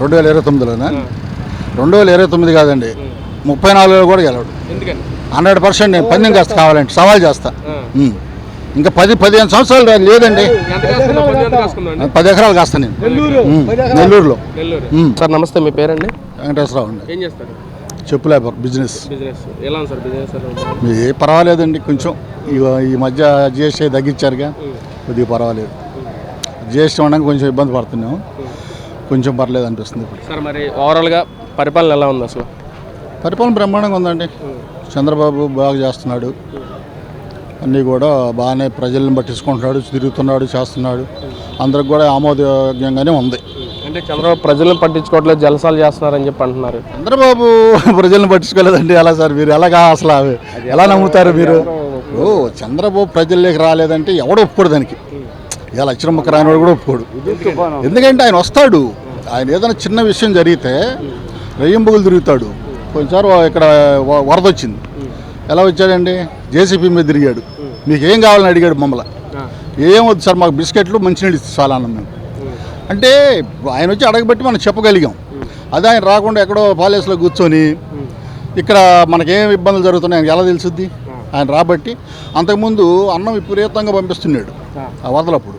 రెండు వేల ఇరవై తొమ్మిదిలోనా? రెండు వేల ఇరవై తొమ్మిది కాదండి. ముప్పై నాలుగులో కూడా గెలవడు. ఎందుకని? హండ్రెడ్ పర్సెంట్ నేను పందెం కాస్త కావాలంటే సవాల్ చేస్తా. ఇంకా పది పదిహేను సంవత్సరాలు లేదండి. పది ఎకరాలు కాస్తా నేను. నెల్లూరులో. సార్ నమస్తే మీ పేరండి? వెంకటేశ్వరరావు అండి. ఏం చేస్తారు? చెప్పు లేబర్ బిజినెస్. బిజినెస్. ఎలా ఉంది సార్? బిజినెస్ ఎలా ఉంది? ఏ పర్వాలేదండి కొంచెం. ఈ- ఈ మధ్య జిఎస్టీ తగ్గించారుగా. కొద్దిగా పర్వాలేదు. జిఎస్టీ ఉండగా కొంచెం ఇబ్బంది పడుతున్నాం. కొంచెం పర్లేదు అనిపిస్తుంది ఇప్పుడు. సార్ మరి ఓవరాల్గా పరిపాలన ఎలా ఉంది అసలు? పరిపాలన బ్రహ్మాండంగా ఉందండి. చంద్రబాబు బాగా చేస్తున్నాడు. అన్నీ కూడా బాగానే ప్రజలను పట్టించుకుంటున్నాడు తిరుగుతున్నాడు చేస్తున్నాడు. అందరికి కూడా ఆమోదయోగ్యంగానే ఉంది. అంటే చంద్రబాబు ప్రజలను పట్టించుకోవట్లేదు జలసాలు చేస్తున్నారని చెప్పి అంటున్నారు. చంద్రబాబు ప్రజలను పట్టించుకోలేదండి ఎలా సార్ మీరు ఎలాగా అసలు ఎలా నమ్ముతారు మీరు? ఓ చంద్రబాబు ప్రజల్లోకి రాలేదంటే ఎవడు ఒప్పుకోడు దానికి. ఇలా అచ్చిరమ్మక రానివాడు కూడా ఒప్పుకోడు. ఎందుకంటే ఆయన వస్తాడు. ఆయన ఏదైనా చిన్న విషయం జరిగితే రెయ్యంబుగులు తిరుగుతాడు. కొంచెంసారి ఇక్కడ వ- వరద వచ్చింది ఎలా వచ్చాడండి? జేసీపీ మీద తిరిగాడు. మీకు ఏం కావాలని అడిగాడు మమ్మల్ని. ఏం వద్దు సార్ మాకు బిస్కెట్లు మంచినీళ్ళు ఇస్తే చాలా అన్నాం మేము. అంటే ఆయన వచ్చి అడగబట్టి మనం చెప్పగలిగాం. అదే ఆయన రాకుండా ఎక్కడో పాలేస్లో కూర్చొని ఇక్కడ మనకేం ఇబ్బందులు జరుగుతున్నాయి ఎలా తెలుసుద్ది? ఆయన రాబట్టి అంతకుముందు అన్నం విపరీతంగా పంపిస్తున్నాడు. ఆ. వరదలప్పుడు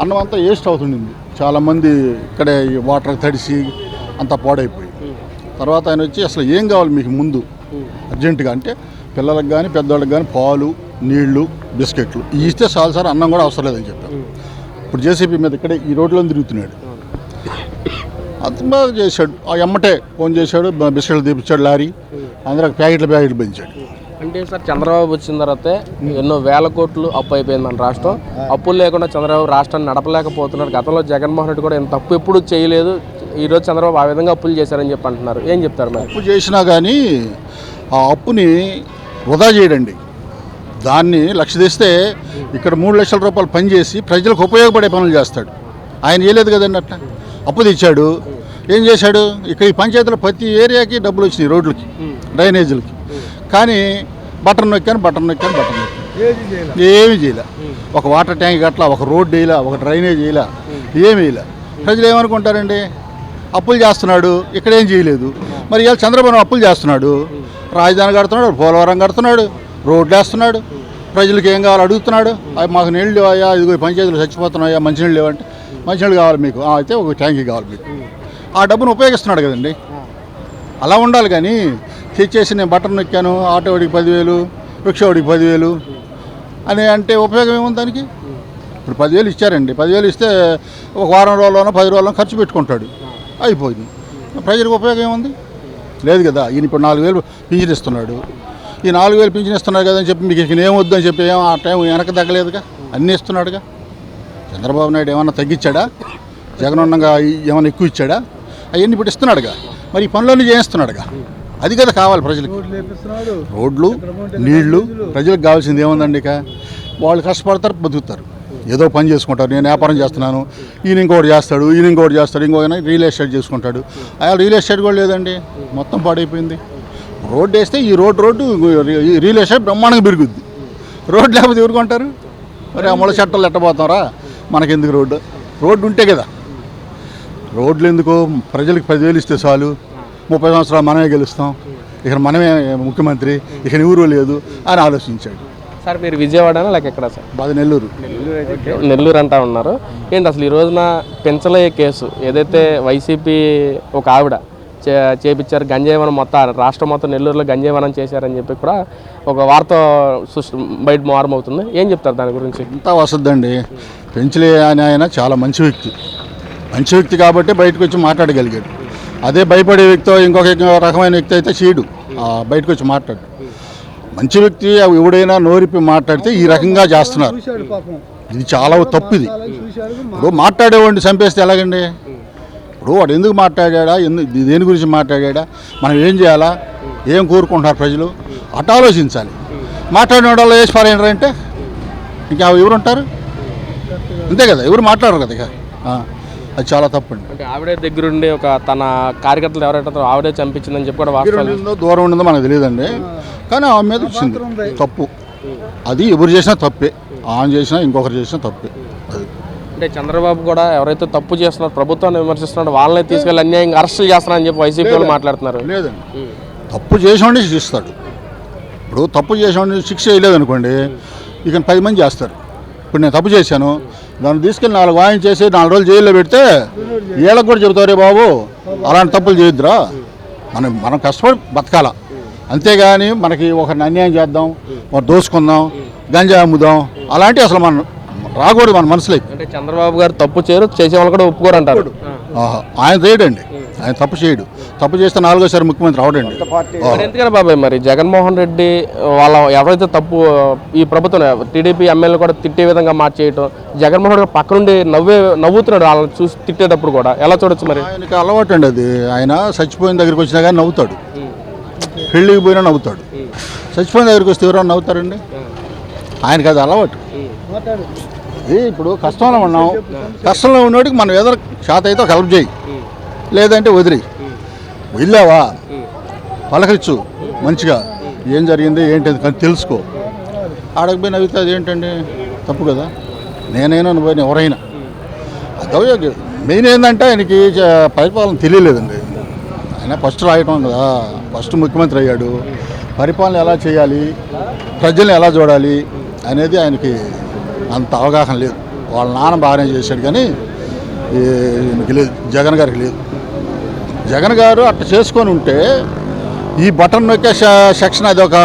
అన్నం అంతా వేస్ట్ అవుతుండింది. చాలామంది ఇక్కడే ఈ వాటర్ తడిసి అంతా పాడైపోయి. తర్వాత ఆయన వచ్చి అసలు ఏం కావాలి మీకు ముందు? అర్జెంటుగా అంటే పిల్లలకు కానీ పెద్దవాళ్ళకి కానీ పాలు నీళ్ళు బిస్కెట్లు ఇవి ఇస్తే చాలు సార్ అన్నం కూడా అవసరం లేదని చెప్పారు. ఇప్పుడు జేసీబీ మీద ఇక్కడే ఈ రోడ్లో తిరుగుతున్నాడు. అంత బాగా చేశాడు. ఆ ఎమ్మటే ఫోన్ చేశాడు బిస్కెట్లు తీపిచ్చాడు లారీ. అందరూ ప్యాకెట్లు ప్యాకెట్లు పెంచాడు. అంటే సార్ చంద్రబాబు వచ్చిన తర్వాత ఎన్నో వేల కోట్లు అప్పు అయిపోయింది మన రాష్ట్రం. అప్పులు లేకుండా చంద్రబాబు రాష్ట్రాన్ని నడపలేకపోతున్నారు. గతంలో జగన్మోహన్ రెడ్డి కూడా ఇంత తప్పు ఎప్పుడు చేయలేదు. ఈ రోజు చంద్రబాబు ఆ విధంగా అప్పులు చేశారని చెప్పి అంటున్నారు. ఏం చెప్తారు మరి? అప్పు చేసినా కానీ ఆ అప్పుని వృధా చేయడండి. దాన్ని లక్ష తెస్తే ఇక్కడ మూడు లక్షల రూపాయలు పనిచేసి ప్రజలకు ఉపయోగపడే పనులు చేస్తాడు. ఆయన చేయలేదు కదండి అట్లా? అప్పు తెచ్చాడు. ఏం చేశాడు? ఇక్కడ ఈ పంచాయతీలో ప్రతి ఏరియాకి డబ్బులు వచ్చినాయి రోడ్లకి డ్రైనేజీలకి. కానీ బటన్ నొక్కాను బటన్ నొక్కాను బటన్ నొక్కాను. ఏమీ చేయలే. ఒక వాటర్ ట్యాంక్ అట్లా ఒక రోడ్ వేయలే ఒక డ్రైనేజ్ వేయలే ఏమీ వేయలే ప్రజలు ఏమనుకుంటారండి? అప్పులు చేస్తున్నాడు ఇక్కడ ఏం చేయలేదు. మరి ఇవాళ చంద్రబాబు అప్పులు చేస్తున్నాడు. రాజధాని కడుతున్నాడు పోలవరం కడుతున్నాడు రోడ్లు వేస్తున్నాడు. ప్రజలకు ఏం కావాలో అడుగుతున్నాడు. అవి మాకు నీళ్ళు లేవయ్యా ఇదిగో పంచాయతీలు చచ్చిపోతున్నాయా మంచినీళ్ళు లేవంటే మంచినీళ్ళు కావాలి మీకు. "ఆ, అయితే ఒక ట్యాంకీ కావాలి మీకు. ఆ డబ్బును ఉపయోగిస్తున్నాడు కదండి. అలా ఉండాలి కానీ తెచ్చేసి నేను బటన్ నొక్కాను ఆటో వాడికి పదివేలు రిక్షా వాడికి పదివేలు. అని అంటే ఉపయోగం ఏముంది దానికి? ఇప్పుడు పదివేలు ఇచ్చారండి. పదివేలు ఇస్తే ఒక వారం రోజుల్లోనో పది రోజుల్లో ఖర్చు పెట్టుకుంటాడు. అయిపోయింది. ప్రజలకు ఉపయోగం ఏముంది? లేదు కదా. ఈయన ఇప్పుడు నాలుగు వేలు పింఛన్ ఇస్తున్నాడు. ఈ నాలుగు వేలు పింఛన్ ఇస్తున్నాడు కదా అని చెప్పి మీకు ఇక ఏం అని చెప్పి ఏం ఆ టైం వెనక తగ్గలేదుగా? అన్నీ ఇస్తున్నాడుగా. చంద్రబాబు నాయుడు ఏమన్నా తగ్గించాడా? జగన్ ఏమైనా ఎక్కువ ఇచ్చాడా? అవన్నీ ఇప్పుడు ఇస్తున్నాడుగా. మరి ఈ పనులన్నీ చేయిస్తున్నాడుగా అది కదా కావాలి ప్రజలకు. రోడ్లు నీళ్ళు ప్రజలకు కావాల్సింది ఏముందండి ఇక? వాళ్ళు కష్టపడతారు బతుకుతారు. ఏదో పని చేసుకుంటారు. నేను వ్యాపారం చేస్తున్నాను ఈయన ఇంకోటి చేస్తాడు ఈయన ఇంకోటి చేస్తాడు ఇంకొక రియల్ ఎస్టేట్ చేసుకుంటాడు. అలా రియల్ ఎస్టేట్ కూడా లేదండి. మొత్తం పాడైపోయింది. రోడ్డు వేస్తే ఈ రోడ్డు రోడ్డు ఈ రియల్ ఎస్టేట్ బ్రహ్మాండంగా పెరుగుద్ది. రోడ్డు లేకపోతే ఎవరు కొంటారు? మరి అమలు చట్టాలు ఎట్టబోతారా మనకెందుకు రోడ్డు? రోడ్డు ఉంటే కదా. రోడ్లు ఎందుకు? ప్రజలకు పదివేలు ఇస్తే చాలు. ముప్పై సంవత్సరాలు మనమే గెలుస్తాం. ఇక మనమే ముఖ్యమంత్రి ఇక ఎవరు లేదు అని ఆలోచించాడు. సార్ మీరు విజయవాడనా లేక ఎక్కడ సార్? బాధ నెల్లూరు. నెల్లూరు అంటా ఉన్నారు. ఏంటి అసలు ఈ రోజున పెంచలయ్యే కేసు ఏదైతే వైసీపీ ఒక ఆవిడ చే చేపించారు గంజాయవనం మొత్తం రాష్ట్రం మొత్తం నెల్లూరులో గంజాయవనం చేశారని చెప్పి కూడా ఒక వార్త సృష్టి బయట మారమవుతుంది. ఏం చెప్తారు దాని గురించి? అంతా వసద్దండి పెంచలే అని ఆయన చాలా మంచి వ్యక్తి. మంచి వ్యక్తి కాబట్టి బయటకు వచ్చి మాట్లాడగలిగాడు. అదే భయపడే వ్యక్తితో ఇంకొక రకమైన వ్యక్తి అయితే చీడు బయటకు వచ్చి మాట్లాడు. మంచి వ్యక్తి ఎవడైనా నోరిపి మాట్లాడితే ఈ రకంగా చేస్తున్నారు. ఇది చాలా తప్పు ఇది ఇప్పుడు మాట్లాడేవాడిని చంపేస్తే ఎలాగండి? ఇప్పుడు వాడు ఎందుకు మాట్లాడా ఎందుకు దేని గురించి మాట్లాడా మనం ఏం చేయాలా? ఏం కోరుకుంటున్నారు ప్రజలు? అటు ఆలోచించాలి. మాట్లాడిన వాళ్ళు వేసి పారేయండి అంటే? ఇంకా ఎవరుంటారు అంతే కదా ఎవరు మాట్లాడరు కదా ఇక. అది చాలా తప్పండి. అంటే ఆవిడే దగ్గరుండి ఒక తన కార్యకర్తలు ఎవరైతే ఆవిడే చంపించిందని చెప్పి కూడా వాస్తవాలు దూరం ఉండిందో మనకు తెలియదండి. కానీ ఆమె మీద వచ్చింది. తప్పు. అది ఎవరు చేసినా తప్పే. ఆమె చేసినా ఇంకొకరు చేసినా తప్పే. అది. అంటే చంద్రబాబు కూడా ఎవరైతే తప్పు చేస్తున్నారో ప్రభుత్వాన్ని విమర్శిస్తున్నారో వాళ్ళని తీసుకెళ్ళి అన్యాయంగా అరెస్టులు చేస్తున్నారని చెప్పి వైసీపీ వాళ్ళు మాట్లాడుతున్నారు. లేదండి. తప్పు చేసేవాడిని శిక్షిస్తాడు. ఇప్పుడు తప్పు చేసేవాడిని శిక్ష చేయలేదు అనుకోండి ఇక పది మంది చేస్తారు. ఇప్పుడు నేను తప్పు చేశాను. దాన్ని తీసుకెళ్ళి నాలుగు వాయిన్ చేసి నాలుగు రోజులు జైల్లో పెడితే వీళ్ళకి కూడా చెబుతారే బాబు అలాంటి తప్పులు చేయొద్దురా. మనం మనం కష్టపడి బతకాల. అంతేగాని మనకి ఒకరిని అన్యాయం చేద్దాం ఒక దోసుకుందాం గంజా అమ్ముదాం అలాంటివి అసలు మనం రాకూడదు మన మనసులోకి. అంటే చంద్రబాబు గారు తప్పు చేయరు చేసే వాళ్ళు కూడా ఒప్పుకోరు అంటారు. ఆయన చేయడండి. ఆయన తప్పు చేయడు. తప్పు చేస్తే నాలుగోసారి ముఖ్యమంత్రి అవడండి ఎందుకని బాబాయ్ మరి జగన్మోహన్ రెడ్డి వాళ్ళ ఎవరైతే తప్పు ఈ ప్రభుత్వం టీడీపీ ఎమ్మెల్యే కూడా తిట్టే విధంగా మార్చేయటం జగన్మోహన్ రెడ్డి పక్క నుండి నవ్వే నవ్వుతున్నాడు వాళ్ళని చూసి తిట్టేటప్పుడు కూడా. ఎలా చూడొచ్చు మరి? ఆయనకి అలవాటు అండి అది. ఆయన చచ్చిపోయిన దగ్గరికి వచ్చినా కానీ నవ్వుతాడు. పెళ్ళికి పోయినా నవ్వుతాడు. చచ్చిపోయిన దగ్గరికి వస్తే ఎవరైనా నవ్వుతారండి? ఆయనకి అది అలవాటు. ఇది ఇప్పుడు కష్టంలో ఉన్నాం. కష్టంలో ఉన్నోడికి మనం ఏదో శాత అయితే హెల్ప్ చేయి. లేదంటే వదిలి వెళ్ళావా? పలకరించు మంచిగా. ఏం జరిగింది? ఏంటి కానీ తెలుసుకో. ఆడకపోయి పోయి నవ్వితే ఏంటండి తప్పు కదా. నేనైనా పోయిన ఎవరైనా. అదే మెయిన్ ఏంటంటే ఆయనకి పరిపాలన తెలియలేదండి. ఆయన ఫస్ట్ రాయటం కదా. ఫస్ట్ ముఖ్యమంత్రి అయ్యాడు. పరిపాలన ఎలా చేయాలి? ప్రజల్ని ఎలా చూడాలి? అనేది ఆయనకి అంత అవగాహన లేదు. వాళ్ళ నాన్న బాగానే చేశాడు కానీ ఈయనకి లేదు జగన్ గారికి లేదు. జగన్ గారు అట్ట చేసుకొని ఉంటే ఈ బటన్ నొక్కే సెక్షన్ అది ఒక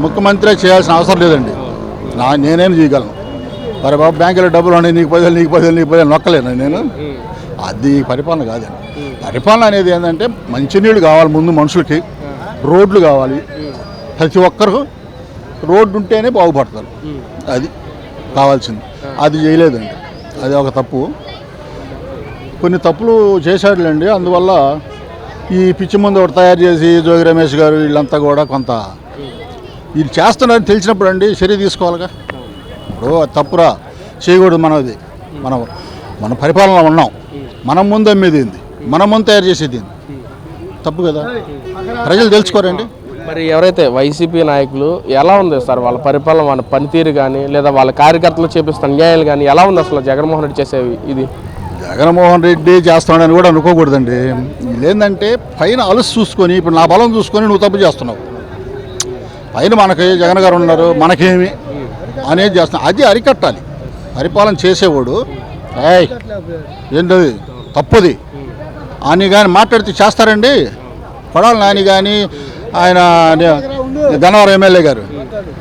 ముఖ్యమంత్రి చేయాల్సిన అవసరం లేదండి. నా నేనేం చేయగలను. మరి బాబు బ్యాంకులో డబ్బులు ఉన్నాయి నీకు పదివేలు నీకు పదివేలు నీకు పదివేలు నొక్కలేను నేను? అది పరిపాలన కాదండి. పరిపాలన అనేది ఏంటంటే మంచినీళ్ళు కావాలి ముందు మనుషులకి రోడ్లు కావాలి. ప్రతి ఒక్కరు రోడ్డు ఉంటేనే బాగుపడతారు. అది. కావాల్సింది. అది చేయలేదండి అది ఒక తప్పు. కొన్ని తప్పులు చేశాడులేండి అందువల్ల ఈ పిచ్చి ముందు ఒకటి తయారు చేసి జోగి రమేష్ గారు వీళ్ళంతా కూడా కొంత వీళ్ళు చేస్తున్నారని తెలిసినప్పుడు అండి చర్య తీసుకోవాలిగా. ఇప్పుడు తప్పురా. చేయకూడదు మనది. మనం మన పరిపాలనలో ఉన్నాం. మనం ముందు అమ్మేది మనం ముందు తయారు చేసేది తప్పు కదా? ప్రజలు తెలుసుకోరండి. మరి ఎవరైతే వైసీపీ నాయకులు ఎలా ఉంది సార్ వాళ్ళ పరిపాలన వాళ్ళ పనితీరు కానీ లేదా వాళ్ళ కార్యకర్తలు చేపిస్తున్న అన్యాయాలు కానీ ఎలా ఉంది అసలు జగన్మోహన్ రెడ్డి చేసేవి ఇది? జగన్మోహన్ రెడ్డి చేస్తున్నాడని కూడా అనుకోకూడదండి. ఏంటంటే పైన అలసి చూసుకొని ఇప్పుడు నా బలం చూసుకొని నువ్వు తప్పు చేస్తున్నావు. పైన మనకి జగన్ గారు ఉన్నారు మనకేమి అనేది చేస్తున్నావు అది అరికట్టాలి. పరిపాలన చేసేవాడు ఏయ్ ఏంటది తప్పుది. అని కానీ మాట్లాడితే చేస్తారండి. కొడాలి నాని కానీ ఆయన గన్నవరం ఎమ్మెల్యే గారు.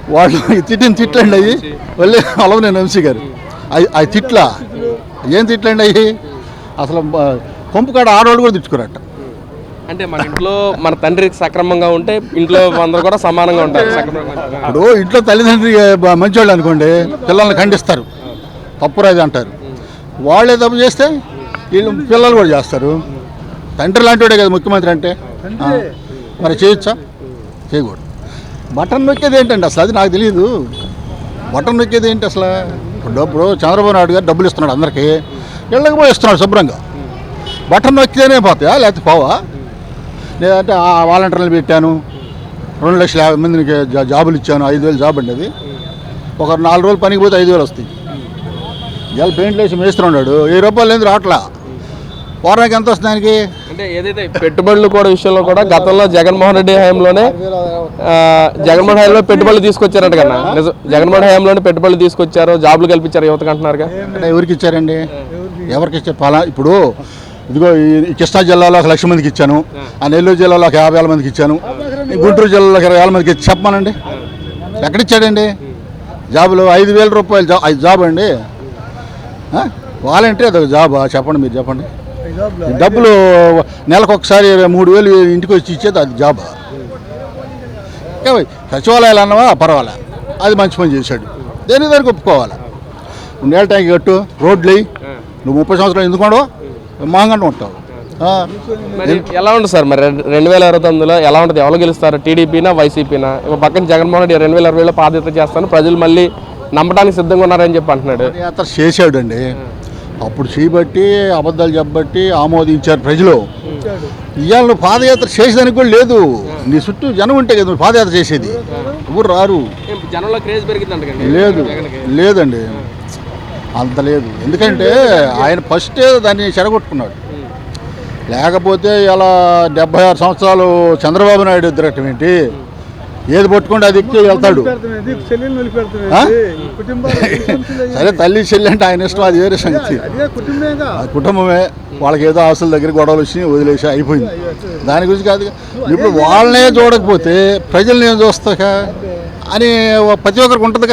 వాళ్ళు తిట్టిన తిట్లండి అయ్యి వెళ్ళి అలవనేని వంశీ గారు. అవి అవి తిట్లా. ఏం తిట్లండి అయ్యి? అసలు బ- కొంపు కాడ ఆడవాళ్ళు కూడా తిట్టుకురట అంటే మన ఇంట్లో మన తండ్రికి సక్రమంగా ఉంటే ఇంట్లో అందరూ కూడా సమానంగా ఉంటారు. ఇప్పుడు ఇంట్లో తల్లిదండ్రి మంచివాళ్ళు అనుకోండి పిల్లల్ని ఖండిస్తారు. తప్పురాది అంటారు. వాళ్ళే తప్పు చేస్తే వీళ్ళు పిల్లలు కూడా చేస్తారు. తండ్రి లాంటివాడే కదా ముఖ్యమంత్రి అంటే. మరి చేయొచ్చా? చేయకూడదు. బటన్ నొక్కేది ఏంటండి అసలు? అది నాకు తెలియదు బటన్ నొక్కేది ఏంటి అసలు? డబ్బు డబ్బులు చంద్రబాబు నాయుడు గారు డబ్బులు ఇస్తున్నాడు అందరికీ. ఇళ్ళకి పోయి ఇస్తున్నాడు శుభ్రంగా. బటన్ నొక్కితేనే పోతాయా? లేకపోతే పోవా? లేదంటే ఆ వాలంటీర్లు పెట్టాను. రెండు లక్షల యాభై మందికి జా- జాబులు ఇచ్చాను. ఐదు వేలు జాబ్ అండి అది. ఒక నాలుగు రోజులు పనికి పోతే ఐదు వేలు వస్తాయి. ఇవాళ పెయింట్లు వేసి మేస్తున్నాడు ఏ రూపాయలు లేదు రావట్లా? వారానికి ఎంత వస్తుంది దానికి అంటే ఏదైతే పెట్టుబడులు కూడా విషయంలో కూడా గతంలో జగన్మోహన్ రెడ్డి హయాంలోనే జగన్మోహన్ హయాంలో పెట్టుబడులు తీసుకొచ్చారంట కన్నా. జగన్మోహన్ హయాంలోనే పెట్టుబడులు తీసుకొచ్చారు జాబులు కల్పించారు యువతకు అంటున్నారుగా. అంటే ఎవరికి ఇచ్చారండి? ఎవరికి ఇచ్చారు? పలా ఇప్పుడు ఇదిగో ఈ- కృష్ణా జిల్లాలో ఒక లక్ష మందికి ఇచ్చాను ఆ నెల్లూరు జిల్లాలో ఒక యాభై వేల మందికి ఇచ్చాను గుంటూరు జిల్లాలో ఇరవై వేల మందికి ఇచ్చి చెప్పమానండి. ఎక్కడిచ్చాడండి? జాబులు ఐదు వేల రూపాయలు జాబ్ అండి? వాలంటీర్ అదొక జాబా? చెప్పండి మీరు చెప్పండి. డబ్బులు నెలకు ఒకసారి మూడు వేలు ఇంటికి వచ్చి ఇచ్చేది అది జాబా. సచివాలయాలు అన్నవా? పర్వాలే. అది మంచి పని చేశాడు. దేని దానికి ఒప్పుకోవాలి? నువ్వు నేల ట్యాంక్ కట్టు రోడ్లు వేయి. నువ్వు ముప్పై సంవత్సరాలు ఎందుకు మాంగంట ఉంటావు. ఎలా ఉంటుంది సార్? మరి రెండు- రెండు వేల ఇరవై తొమ్మిదిలో ఎలా ఉంటుంది? ఎవరు గెలుస్తారు? టీడీపీనా వైసీపీనా? ఒక పక్కన జగన్మోహన్ రెడ్డి రెండు వేల ఇరవైలో పాదయాత్ర చేస్తాను. ప్రజలు మళ్ళీ నమ్మడానికి సిద్ధంగా ఉన్నారని చెప్పి అంటున్నాడు. పాదయాత్ర చేశాడండి. అప్పుడు చేయబట్టి అబద్ధాలు చెప్పబట్టి ఆమోదించారు ప్రజలు. ఇవాళ నువ్వు పాదయాత్ర చేసేదానికి కూడా లేదు. నీ చుట్టూ జనం ఉంటే కదా నువ్వు పాదయాత్ర చేసేది. ఎవరు రారు. లేదు. లేదండి. అంత లేదు. ఎందుకంటే ఆయన ఫస్టే దాన్ని చెడగొట్టుకున్నాడు. లేకపోతే ఇలా డెబ్బై ఆరు సంవత్సరాలు చంద్రబాబు నాయుడు తిరగటం ఏంటి ఏది పట్టుకుంటే అది ఎక్కి వెళ్తాడు. సరే తల్లి చెల్లి అంటే ఆయన ఇష్టం అది వేరే సంగతి. కుటుంబమే. వాళ్ళకి ఏదో ఆస్తుల దగ్గర గొడవలు వచ్చి వదిలేసి అయిపోయింది. దాని గురించి కాదు. ఇప్పుడు వాళ్ళనే చూడకపోతే ప్రజల్ని ఏం చూస్తాక అని ప్రతి ఒక్కరికి ఉంటుందిగా.